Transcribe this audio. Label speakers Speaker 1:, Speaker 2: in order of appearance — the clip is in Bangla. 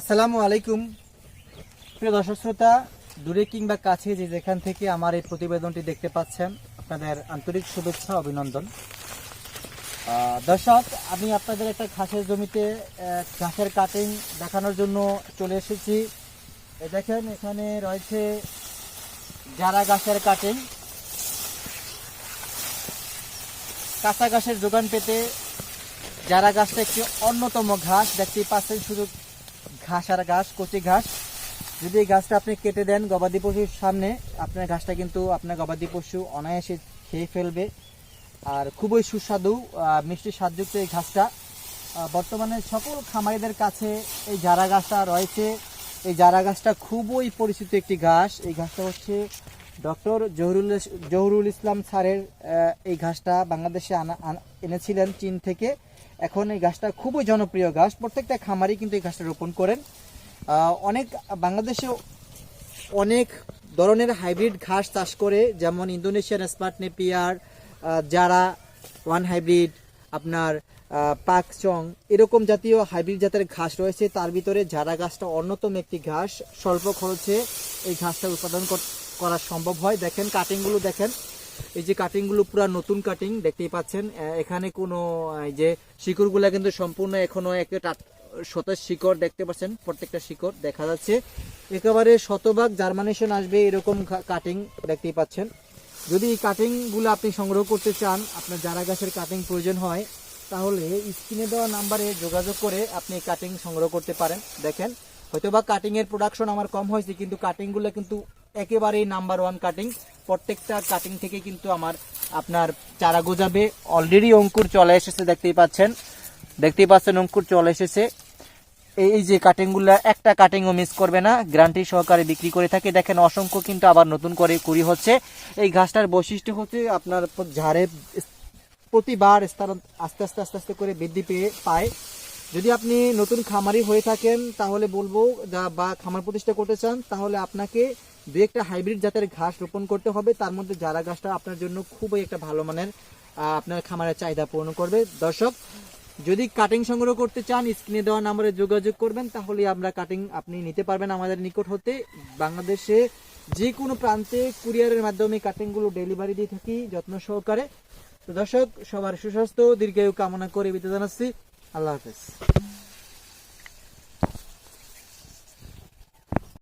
Speaker 1: আসসালামু আলাইকুম। প্রিয় দর্শক শ্রোতা, দূরে কিংবা কাছে যে যেখান থেকে আমার এই প্রতিবেদনটি দেখতে পাচ্ছেন, আপনাদের আন্তরিক শুভেচ্ছা, অভিনন্দন। দর্শক, আমি আপনাদের একটা ঘাসের জমিতে ঘাসের কাটিং দেখানোর জন্য চলে এসেছি। দেখেন, এখানে রয়েছে যারা গাছের কাটিং কাঁচা ঘাসের যোগান পেতে যারা গাছটা একটি অন্যতম ঘাস, দেখতেই পাচ্ছেন শুধু ঘাস আর ঘাস, কচি ঘাস। যদি এই গাছটা আপনি কেটে দেন গবাদি পশুর সামনে, আপনার ঘাসটা কিন্তু আপনার গবাদি পশু অনায়াসে খেয়ে ফেলবে। আর খুবই সুস্বাদু মিষ্টি স্বাদযুক্ত এই ঘাসটা। বর্তমানে সকল খামারিদের কাছে এই জারা গাছটা রয়েছে। এই জারা গাছটা খুবই পরিচিত একটি ঘাস। এই ঘাসটা হচ্ছে ডক্টর জহুরুল জহুরুল ইসলাম স্যারের এই ঘাসটা বাংলাদেশে আনা- এনেছিলেন চীন থেকে। এখন এই গাছটা খুবই জনপ্রিয় গাছ। প্রত্যেকটা খামারি কিন্তু এই গাছটা রোপণ করেন। অনেক বাংলাদেশে অনেক ধরনের হাইব্রিড ঘাস চাষ করে, যেমন ইন্দোনেশিয়ান স্মার্ট নেপিয়ার যারা ওয়ান হাইব্রিড, আপনার পাকচং এরকম জাতীয় হাইব্রিড জাতের ঘাস রয়েছে। তার ভিতরে যারা গাছটা অন্যতম একটি ঘাস। স্বল্প খরচে এই ঘাসটা উৎপাদন করা সম্ভব হয়। দেখেন কাটিংগুলো দেখেন। এই যে কাটিংগুলো পুরো নতুন কাটিং দেখতেই পাচ্ছেন। এখানে কোনো যে শিকড়গুলো কিন্তু সম্পূর্ণ এখনও একটা সতেজ শিকড় দেখতে পাচ্ছেন, প্রত্যেকটা শিকড় দেখা যাচ্ছে। একেবারে শতভাগ জার্মানেশন আসবে এরকম কাটিং দেখতেই পাচ্ছেন। যদি এই কাটিংগুলো আপনি সংগ্রহ করতে চান, আপনার যারা গাছের কাটিং প্রয়োজন হয়, তাহলে স্ক্রিনে দেওয়া নাম্বারে যোগাযোগ করে আপনি কাটিং সংগ্রহ করতে পারেন। দেখেন, হয়তোবা কাটিং এর প্রোডাকশন আমার কম হয়েছে, কিন্তু কাটিংগুলো কিন্তু একেবারেই নাম্বার ওয়ান কাটিং প্রত্যেকটা কাটিং থেকে কিন্তু আমার আপনার চারা গোজাবে। অলরেডি অঙ্কুর চলে এসেছে, দেখতেই পাচ্ছেন। দেখতেই পাচ্ছেন, অঙ্কুর চলে এসেছে। এই যে কাটিংগুলো একটা কাটিংও মিস করবে না। গ্যারান্টি সহকারে বিক্রি করে থাকে। দেখেন, অসংখ্য কিন্তু আবার নতুন করে কুড়ি হচ্ছে। এই ঘাসটার বৈশিষ্ট্য হচ্ছে আপনার ঝাড়ে প্রতিবার আস্তে আস্তে আস্তে আস্তে করে বৃদ্ধি পেয়ে পায়। যদি আপনি নতুন খামারি হয়ে থাকেন, তাহলে বলব, যা- বা খামার প্রতিষ্ঠা করতে চান, তাহলে আপনাকে দু একটা হাইব্রিড জাতের ঘাস রোপণ করতে হবে। তার মধ্যে যারা ঘাসটা আপনার জন্য খুবই একটা ভালো মানের আপনার খামারের চাহিদা পূরণ করবে। দর্শক, যদি কাটিং সংগ্রহ করতে চান, স্ক্রিনে দেওয়া নাম্বারে যোগাযোগ করবেন, তাহলে আমরা কাটিং আপনি নিতে পারবেন আমাদের নিকট হতে। বাংলাদেশে যে কোনো প্রান্তে কুরিয়ারের মাধ্যমে কাটিংগুলো ডেলিভারি দিয়ে থাকি, যত্ন সহকারে। তো দর্শক, সবার সুস্বাস্থ্য, দীর্ঘায়ু কামনা করে বিদায় জানাচ্ছি। আল্লাহ হাফেজ।